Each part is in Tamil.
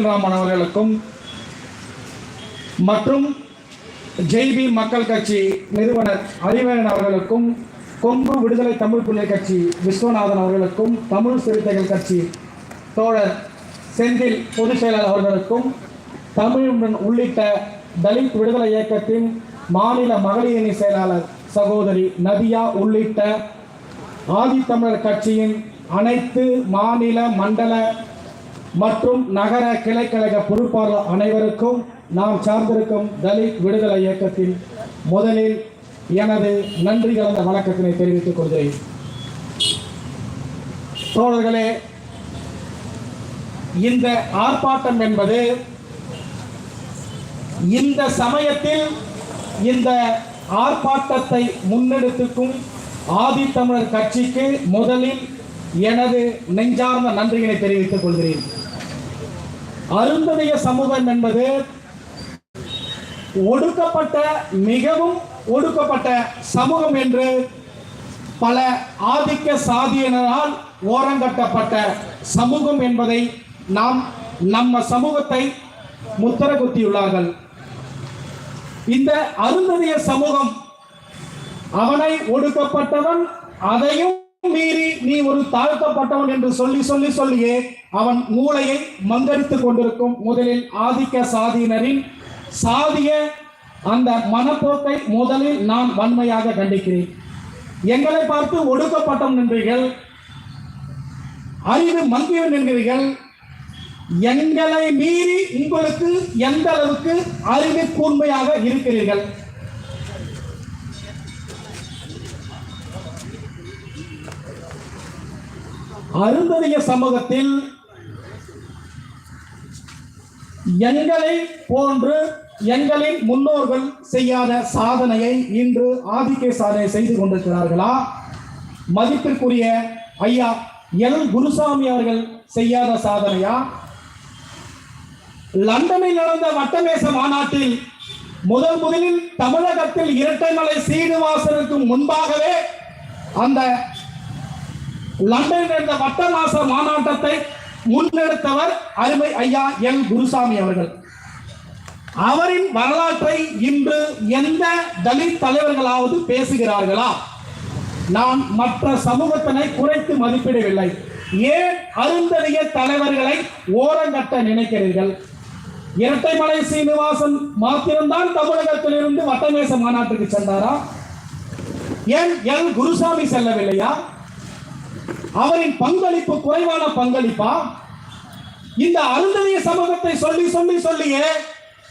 ராமன் அவர்களுக்கும் மற்றும் ஜெய்பி மக்கள் கட்சி நிறுவனர் அறிவழகன் அவர்களுக்கும் கொங்கு விடுதலை தமிழ் பிள்ளை கட்சி விஸ்வநாதன் அவர்களுக்கும் தமிழ் சிறுத்தைகள் கட்சி தோழர் செந்தில் பொதுச் செயலாளர் அவர்களுக்கும் தமிழுடன் உள்ளிட்ட தலித் விடுதலை இயக்கத்தின் மாநில மகளிரணி செயலாளர் சகோதரி நதியா உள்ளிட்ட ஆதித்தமிழர் கட்சியின் அனைத்து மாநில மண்டல மற்றும் நகர கிளைக்கழக பொறுப்பாளர் அனைவருக்கும் நாம் சார்ந்திருக்கும் தலித் விடுதலை இயக்கத்தில் முதலில் எனது நன்றி கலந்த வணக்கத்தினை தெரிவித்துக் கொள்கிறேன். தோழர்களே இந்த ஆர்ப்பாட்டம் என்பது இந்த சமயத்தில் இந்த ஆர்ப்பாட்டத்தை முன்னெடுத்துக்கும் ஆதித்தமிழர் கட்சிக்கு முதலில் எனது நெஞ்சார்ந்த நன்றியினை தெரிவித்துக் கொள்கிறேன். அருந்ததிய சமூகம் என்பது ஒடுக்கப்பட்ட மிகவும் ஒடுக்கப்பட்ட சமூகம் என்று பல ஆதிக்க சாதியினரால் ஓரங்கட்டப்பட்ட சமூகம் என்பதை நாம் நம்ம சமூகத்தை முத்திர குத்தியுள்ளார்கள் இந்த அருந்ததிய சமூகம் அவனை ஒடுக்கப்பட்டவன் அதையும் மீறி நீ ஒரு தாழ்த்தப்பட்டவன் என்று சொல்லி சொல்லி சொல்லியே அவன் மூளையை மங்கடித்துக் கொண்டிருக்கும் முதலில் ஆதிக்க சாதியினரின் சாதிய அந்த மனப்போக்கை முதலில் நான் வன்மையாக கண்டிக்கிறேன். எங்களை பார்த்து ஒடுக்கப்பட்டவன் என்கிறீர்கள் அறிவு மங்கியவன் என்கிறீர்கள் எங்களை மீறி உங்களுக்கு எந்த அளவுக்கு அறிவு கூர்மையாக இருக்கிறீர்கள்? அருந்ததிய சமூகத்தில் எங்களை போன்று எங்களின் முன்னோர்கள் செய்யாத சாதனையை இன்று ஆதிக்க சாதனை செய்து கொண்டிருக்கிறார்களா? மதிப்பிற்குரிய ஐயா எல். குருசாமி அவர்கள் செய்யாத சாதனையா? லண்டனில் நடந்த வட்டமேச மாநாட்டில் முதல் முதலில் தமிழகத்தில் இரட்டைமலை சீனிவாசனுக்கு முன்பாகவே அந்த லண்டனில் இருந்த வட்டமாச மாநாட்டத்தை முன்னெடுத்தவர் அருமை ஐயா எல் குருசாமி அவர்கள். அவரின் வரலாற்றை இன்று எந்த தலித் தலைவர்களாவது பேசுகிறார்களா? நான் மற்ற சமூகத்தினை குறைத்து மதிப்பிடவில்லை. ஏன் அருந்ததிய தலைவர்களை ஓரங்கட்ட நினைக்கிறீர்கள்? இரட்டைமலை சீனிவாசன் மாத்திரம்தான் தமிழகத்திலிருந்து வட்டமேச மாநாட்டுக்கு சென்றாரா? ஏன் எல். குருசாமி செல்லவில்லையா? அவரின் பங்களிப்பு குறைவான பங்களிப்பா? இந்த அருந்ததிய சமூகத்தை சொல்லி சொல்லி சொல்லியே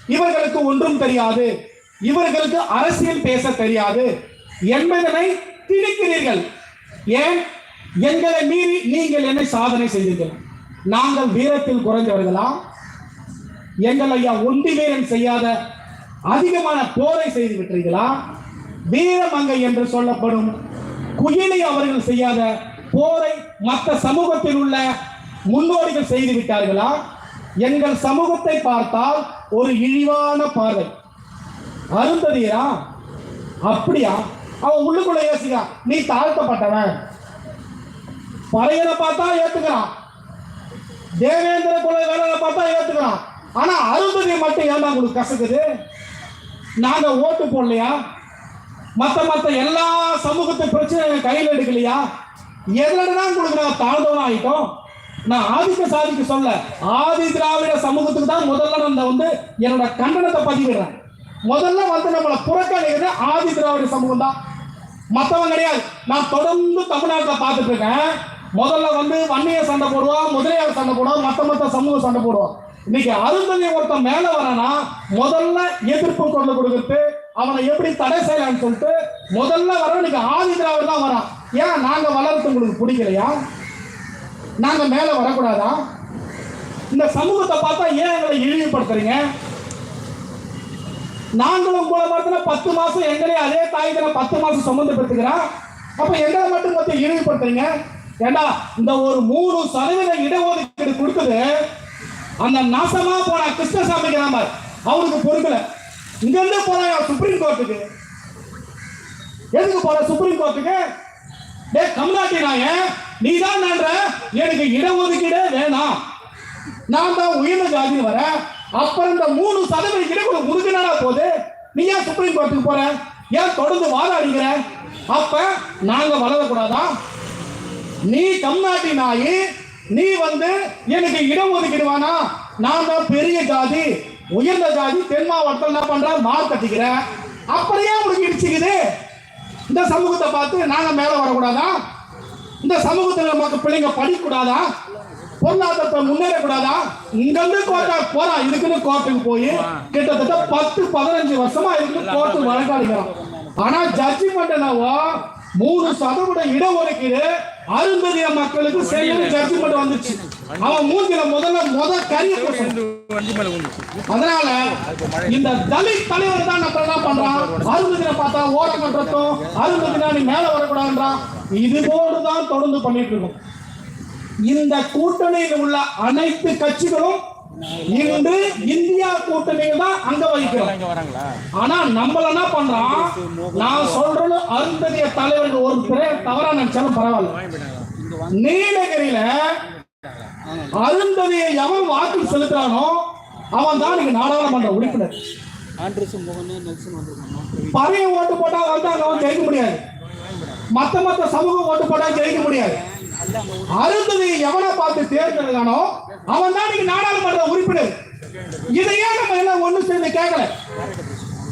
இவர்களுக்கு ஒன்றும் தெரியாது. இவர்களுக்கு அரசியல் பேச தெரியாது. என்பதனை திணிக்கிறீர்கள். ஏன்? எங்களை மீறி நீங்கள் என்னை சாதனை செய்தீர்கள். நாங்கள் வீரத்தில் குறைந்தவர்களா? எங்கள் ஐயா ஒண்டி வீரன் செய்யாத அதிகமான போரை செய்து விட்டீர்களா? வீரமங்கை என்று சொல்லப்படும் குயிலை அவர்கள் செய்யாத போரை மற்ற சமூகத்தில் உள்ள முன்னோடிகள் செய்து விட்டார்களா? எங்கள் சமூகத்தை பார்த்தால் ஒரு இழிவான பார்வை. அருந்ததியரா? அப்படியா? அவன் உள்ளுக்குள்ள யோசிக்கிறான். நீ தாழ்த்தப்பட்டவன். பறையனை பார்த்தா ஏத்துக்கிறான். தேவேந்திர குல வேலை பார்த்தா ஏத்துக்கிறான். ஆனா அருந்ததியை மட்டும் ஏன்டா உங்களுக்கு கசக்குது? நாங்க ஓட்டு போடலையா? மத்த மத்த எல்லா சமூகத்தை பிரச்சனை கையில் எடுக்கலையா? எதுலதான் தான் தாழ்ந்தவன் நாங்க ஆயிட்டோம். நான் ஆதிக்க சாதிக்கு சொல்ல ஆதி திராவிட சமூகத்துக்கு தான் முதல்ல நான் வந்து என்னோட கண்டனத்தை பதிவிடுறேன். முதல்ல வந்து நம்மளை புறக்கணிக்கிறது ஆதி திராவிட சமூகம் தான். மற்றவங்க கிடையாது. நான் தொடர்ந்து தமிழ்நாட்டில் பார்த்துட்டு இருக்கேன் முதல்ல வந்து வன்னிய சண்டை போடுவோம் முதலியார் சண்டை போடுவோம் மற்ற மற்ற சமூகம் சண்டை போடுவோம் இன்னைக்கு அருந்ததி ஒருத்தன் மேல வரனா முதல்ல எதிர்ப்பு கொண்டு கொடுக்குறது அவனை எப்படி தடை செய்யலாம்னு சொல்லிட்டு முதல்ல வர இன்னைக்கு ஆதி திராவிட தான் வரான். ஏன் நாங்க வளர்த்து உங்களுக்கு பிடிக்கலையா? நாங்க மேல வரக்கூடாதா? இந்த சமூகத்தை பார்த்தா ஏன் எங்களை இழிவுபடுத்துறீங்க? நாங்களும் உங்களை பார்த்தா பத்து மாசம் எங்களே அதே தாய் பத்து மாசம் சம்மந்தப்படுத்துகிறான் பெற்றுக்கிறோம் அப்ப எங்களை மட்டும் மொத்தம் இழிவுபடுத்துறீங்க? ஏண்டா இந்த ஒரு மூணு சதவீத இடஒதுக்கீடு கொடுத்தது அந்த நாசமா போன கிருஷ்ணசாமி கிராமர் அவருக்கு பொறுக்கல. இங்க இருந்து சுப்ரீம் கோர்ட்டுக்கு எதுக்கு போற சுப்ரீம் கோர்ட்டுக்கு டே கமலாட்டி நாய நீ தான் நன்ற எனக்கு இடஒதுக்கீடே வேணாம். நான் தான் உயர்ந்த ஜாதின்னு வர அப்புறம் இந்த மூணு சதவீதம் கிட்ட ஒரு போது நீ ஏன் சுப்ரீம் கோர்ட்டுக்கு போற? ஏன் தொடர்ந்து வாதாடுகிற அப்ப நாங்க வளரக்கூடாதா? நீ தமிழ்நாட்டி நாயி நீ வந்து எனக்கு இடம் ஒதுக்கிடுவானா நான் தான் பெரிய ஜாதி. உயர்ந்த ஜாதி தென் மாவட்டத்தில் என்ன பண்ற? மார்க் கட்டிக்கிற. அப்படியே உங்களுக்கு இடிச்சுக்குது. இந்த சமூகத்தை பார்த்து நாங்க மேல வரக்கூடாதா? இந்த சமூகத்தில் நமக்கு பிள்ளைங்க படிக்கக்கூடாதா? பொருளாதாரத்தை முன்னேறக்கூடாதா? இங்க இருந்து கோட்டா போறா. இதுக்குன்னு கோர்ட்டுக்கு போய் கிட்டத்தட்ட பத்து பதினஞ்சு வருஷமா இருக்கு கோர்ட்டு வழக்காடுகிறோம் ஆனா ஜட்ஜ்மெண்ட் என்னவோ மூணு சதவீத இடஒதுக்கீடு அருந்ததிய மக்களுக்கு சரியான ஜட்ஜ்மெண்ட் வந்துச்சு. அவன் மூஞ்சில முதல்ல முத கரிய அதனால இந்த தலித் தலைவர் தான் நம்ம என்ன பண்றான்? அருந்ததினை பார்த்தா ஓட்ட பண்றதும் நீ மேல வரக்கூடாதுன்றான். இது தான் தொடர்ந்து பண்ணிட்டு இருக்கோம். இந்த கூட்டணியில் உள்ள அனைத்து கட்சிகளும் இன்று இந்தியா கூட்டணியில் தான் அங்க வகிக்கிறோம். ஆனா நம்மள என்ன பண்றான்? நான் சொல்றது அருந்ததிய தலைவர்கள் ஒரு தவறா நினைச்சாலும் பரவாயில்ல. நீலகிரியில அருந்ததியை எவன் வாக்கு செலுத்துறானோ அவன் தான் நீங்க நாடாளுமன்ற உறுப்பினர். பழைய ஓட்டு போட்டா வந்து அவன் ஜெயிக்க முடியாது. மத்த மத்த சமூகம் ஓட்டு போட்டா ஜெயிக்க முடியாது. அருந்ததி எவனை பார்த்து தேர்ந்தெடுக்கானோ அவன் தான் நீங்க நாடாளுமன்ற உறுப்பினர். இதையே நம்ம எல்லாம் ஒண்ணு சேர்ந்து கேட்கல.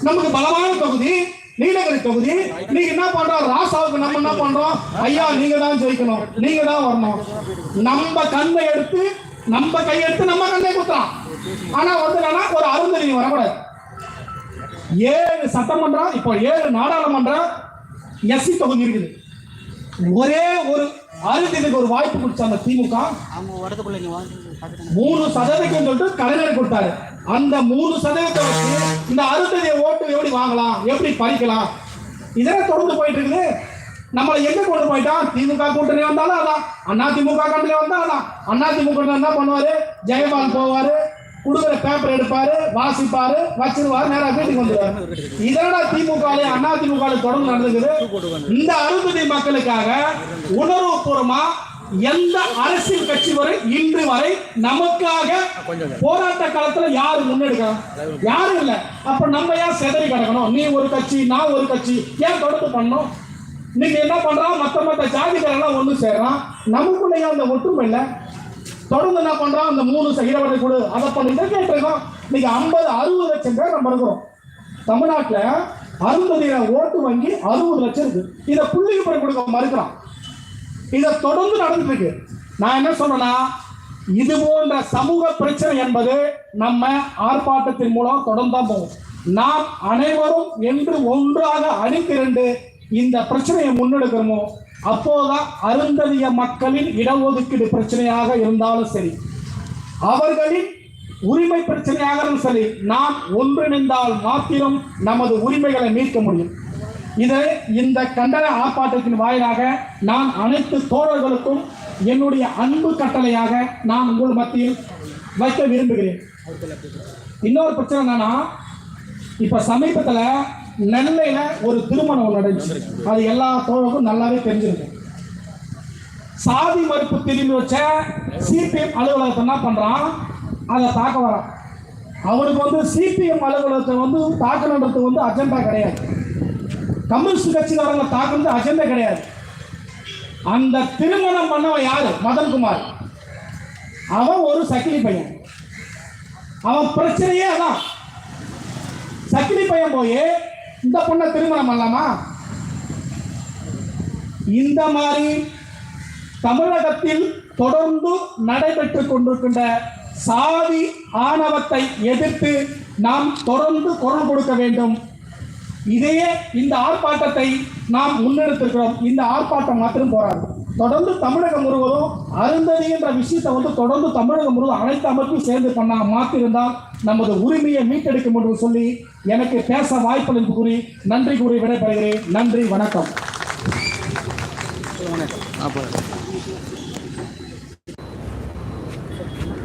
நமக்கு பலமான தொகுதி நீலகிரி தொகுதி நீங்க என்ன பண்றோம் ராசாவுக்கு நம்ம என்ன பண்றோம்? ஐயா நீங்க தான் ஜெயிக்கணும். நீங்க தான் வரணும். நம்ம கண்ணை எடுத்து நம்ம கையெடுத்து நம்ம கண்ணை குத்துறான் ஆனா வந்து என்னன்னா ஒரு அருந்ததி வரக்கூடாது. ஏழு சட்டமன்றம் இப்போ ஏழு நாடாளுமன்றம் எஸ்சி தொகுதி இருக்குது. ஒரே ஒரு அருந்ததிக்கு ஒரு வாய்ப்பு கொடுத்தாங்க திமுக மூணு சதவீதம் சொல்லிட்டு கலைஞர் கொடுத்தாரு. அந்த மூணு சதவீதத்தை வச்சு இந்த அறுபத்தஞ்சு ஓட்டு எப்படி வாங்கலாம் எப்படி பறிக்கலாம்? இதெல்லாம் தொடர்ந்து போயிட்டு இருக்குது நம்மளை எங்க கொண்டு போயிட்டான்? திமுக கூட்டணி வந்தாலும் அதான். அண்ணா திமுக கூட்டணி வந்தா அதான். அண்ணா திமுக என்ன பண்ணுவாரு? ஜெயபால் போவாரு கொடுக்குற பேப்பர் எடுப்பாரு வாசிப்பாரு வச்சிருவாரு நேரா வீட்டுக்கு வந்துருவாரு. இதனோட திமுக அண்ணா திமுக தொடர்ந்து நடந்துக்குது. இந்த அறுபது மக்களுக்காக உணர்வுபூர்வமா எந்த அரசியல் கட்சி வரை இன்று வரை நமக்காக போராட்ட காலத்துல யாரு முன்னெடுக்கலாம் யாரும் இல்ல. அப்ப நம்ம ஏன் செதறி கிடக்கணும்? நீ ஒரு கட்சி நான் ஒரு கட்சி ஏன் தொடர்ந்து பண்ணணும்? இன்னைக்கு என்ன பண்றான்? மத்த மத்த ஜாதிகாரெல்லாம் ஒண்ணு சேர்றான். நமக்குள்ளேயே அந்த ஒற்றுமை இல்லை. தொடர்ந்து என்ன பண்றான்? அந்த மூணு இடவரை கொடு. அதை பண்ணிட்டு கேட்டிருக்கோம். இன்னைக்கு ஐம்பது அறுபது லட்சம் பேர் நம்ம இருக்கிறோம். தமிழ்நாட்டுல அறுபதாயிரம் ஓட்டு வங்கி அறுபது லட்சம் இருக்கு. இதை புள்ளி விபரம் கொடுக்க மறுக்கிறான். இதை தொடர்ந்து நடந்துட்டு இருக்கு நான் என்ன சொன்னேன்னா இது போன்ற சமூக பிரச்சனை என்பது நம்ம ஆர்ப்பாட்டத்தின் மூலம் தொடர்ந்து தான் போகும். நாம் அனைவரும் என்று ஒன்றாக அணிதிரண்டு இந்த பிரச்சனையை முன்னெடுக்கிறோமோ அப்போதான் அருந்ததிய மக்களின் இடஒதுக்கீடு பிரச்சனையாக இருந்தாலும் சரி அவர்களின் உரிமை பிரச்சனையாக சரி நாம் ஒன்றிணைந்தால் மாத்திரம் நமது உரிமைகளை மீட்க முடியும். இது இந்த கண்டன ஆர்ப்பாட்டத்தின் வாயிலாக நான் அனைத்து தோழர்களுக்கும் என்னுடைய அன்பு கட்டளையாக நான் உங்கள் மத்தியில் வைக்க விரும்புகிறேன். இன்னொரு பிரச்சனை என்னன்னா இப்ப சமீபத்துல நெல்லையில ஒரு திருமணம் நடந்துச்சு. அது எல்லா தோழருக்கும் நல்லாவே தெரிஞ்சிருக்கும் சாதி மறுப்பு திரும்பி வச்ச சிபிஎம் அலுவலகத்தை என்ன பண்றான்? அதை தாக்க வரான். அவனுக்கு வந்து சிபிஎம் அலுவலகத்தை வந்து தாக்கணுன்றது வந்து அஜெண்டா கிடையாது. கம்யூனிஸ்ட் கட்சிக்காரங்க தாக்குறது அஜெண்டா கிடையாது. அந்த திருமணம் பண்ணவன் யாரு? மதன்குமார். அவன் ஒரு சக்கிலி பையன். அவன் பிரச்சனையே அதான். சக்கிலி பையன் போய் இந்த பொண்ணை திருமணம் பண்ணலாமா? இந்த மாதிரி தமிழகத்தில் தொடர்ந்து நடைபெற்றுக் கொண்டிருக்கின்ற சாதி ஆணவத்தை எதிர்த்து நாம் தொடர்ந்து குரல் கொடுக்க வேண்டும். இதையே இந்த ஆர்ப்பாட்டத்தை நாம் முன்னெடுத்திருக்கிறோம். இந்த ஆர்ப்பாட்டம் மாத்திரம் போராது. தொடர்ந்து தமிழகம் முழுவதும் அருந்ததி என்ற விஷயத்தை வந்து தொடர்ந்து தமிழகம் முழுவதும் அனைத்து அமைப்பும் சேர்ந்து பண்ணா மாத்திருந்தால் நமது உரிமையை மீட்டெடுக்க முடியும் சொல்லி எனக்கு பேச வாய்ப்பு கூறி நன்றி கூறி விடைபெறுகிறேன். நன்றி வணக்கம்.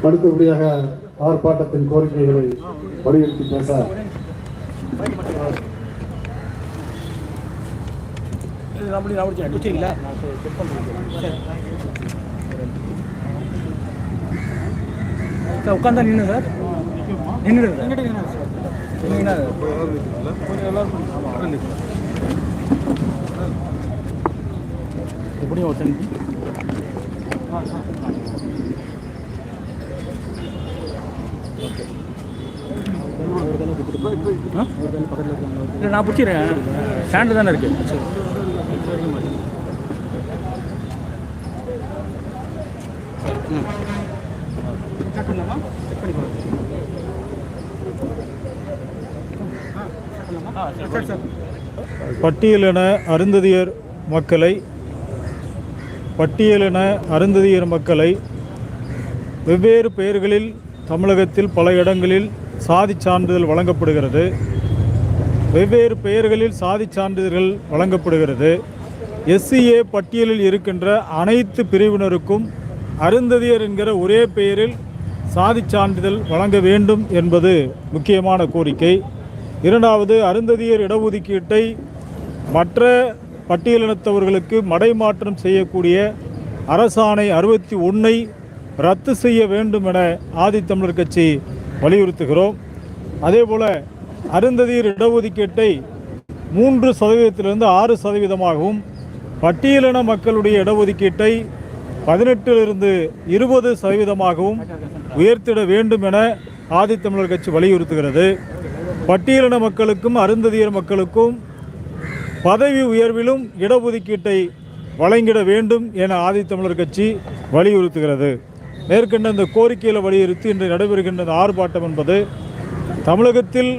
அடுத்தபடியாக ஆர்ப்பாட்டத்தின் கோரிக்கைகளை வலியுறுத்தி பேச அப்படி நான் முடிச்சேன் வச்சுங்களா சார். உட்காந்தா நின்று சார். நின்று எப்படியும் ஒரு இல்லை நான் பிடிச்சிடுறேன். ஸ்டாண்டு தானே இருக்கு செக் பண்ணலாமா செக் பண்ணி சார் சார் பட்டியலின அருந்ததியர் மக்களை பட்டியலின அருந்ததியர் மக்களை வெவ்வேறு பெயர்களில் தமிழகத்தில் பல இடங்களில் சாதிச் சான்றிதழ் வழங்கப்படுகிறது. வெவ்வேறு பெயர்களில் சாதிச் சான்றிதழ்கள் வழங்கப்படுகிறது. எஸ்சிஏ பட்டியலில் இருக்கின்ற அனைத்து பிரிவினருக்கும் அருந்ததியர் என்கிற ஒரே பெயரில் சாதிச் சான்றிதழ் வழங்க வேண்டும் என்பது முக்கியமான கோரிக்கை. இரண்டாவது அருந்ததியர் இடஒதுக்கீட்டை மற்ற பட்டியலினத்தவர்களுக்கு மடைமாற்றம் செய்யக்கூடிய அரசாணை அறுபத்தி ஒன்றை ரத்து செய்ய வேண்டும் என ஆதித்தமிழர் கட்சி வலியுறுத்துகிறோம். அதேபோல் அருந்ததியர் இடஒதுக்கீட்டை மூன்று சதவீதத்திலிருந்து ஆறு சதவீதமாகவும் பட்டியலின மக்களுடைய இடஒதுக்கீட்டை பதினெட்டிலிருந்து இருபது சதவீதமாகவும் உயர்த்திட வேண்டும் என ஆதித்தமிழர் கட்சி வலியுறுத்துகிறது. பட்டியலின மக்களுக்கும் அருந்ததியர் மக்களுக்கும் பதவி உயர்விலும் இடஒதுக்கீட்டை வழங்கிட வேண்டும் என ஆதித்தமிழர் கட்சி வலியுறுத்துகிறது. மேற்கண்ட இந்த கோரிக்கையில் வலியுறுத்தி இன்று நடைபெறுகின்ற இந்த ஆர்ப்பாட்டம் என்பது தமிழகத்தில்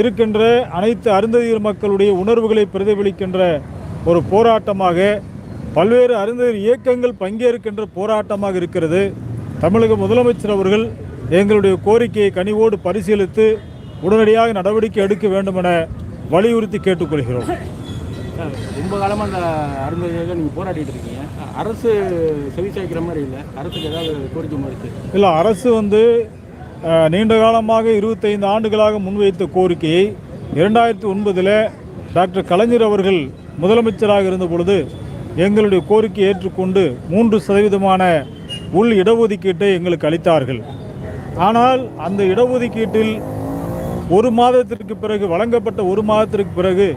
இருக்கின்ற அனைத்து அருந்ததியர் மக்களுடைய உணர்வுகளை பிரதிபலிக்கின்ற ஒரு போராட்டமாக பல்வேறு அருந்ததியர் இயக்கங்கள் பங்கேற்கின்ற போராட்டமாக இருக்கிறது. தமிழக முதலமைச்சர் அவர்கள் எங்களுடைய கோரிக்கையை கனிவோடு பரிசீலித்து உடனடியாக நடவடிக்கை எடுக்க வேண்டும் என வலியுறுத்தி கேட்டுக்கொள்கிறோம். ரொம்ப காலமாக அந்த அருந்ததியாக நீங்கள் போராடிட்டு இருக்கீங்க. அரசு செவி சாய்க்கிற மாதிரி இல்லை. அரசுக்கு ஏதாவது கோரிக்கை மாதிரி இல்லை அரசு வந்து நீண்ட காலமாக இருபத்தைந்து ஆண்டுகளாக முன்வைத்த கோரிக்கையை இரண்டாயிரத்தி ஒன்பதில் டாக்டர் கலைஞர் அவர்கள் முதலமைச்சராக இருந்த பொழுது எங்களுடைய கோரிக்கை ஏற்றுக்கொண்டு மூன்று சதவீதமான உள் இடஒதுக்கீட்டை எங்களுக்கு அளித்தார்கள். ஆனால் அந்த இடஒதுக்கீட்டில் ஒரு மாதத்திற்கு பிறகு வழங்கப்பட்ட ஒரு மாதத்திற்கு பிறகு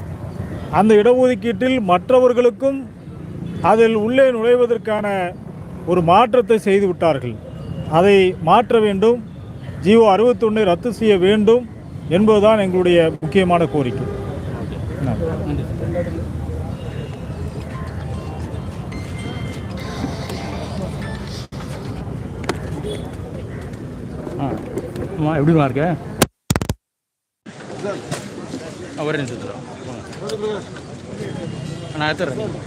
அந்த இடஒதுக்கீட்டில் மற்றவர்களுக்கும் அதில் உள்ளே நுழைவதற்கான ஒரு மாற்றத்தை செய்து விட்டார்கள். அதை மாற்ற வேண்டும் ஜியோ அறுபத்தொன்னை ரத்து செய்ய வேண்டும் என்பதுதான் எங்களுடைய முக்கியமான கோரிக்கை. அம்மா எப்படிமா இருக்க? ஒரே நிமிஷம் நான் எடுத்துறேன்.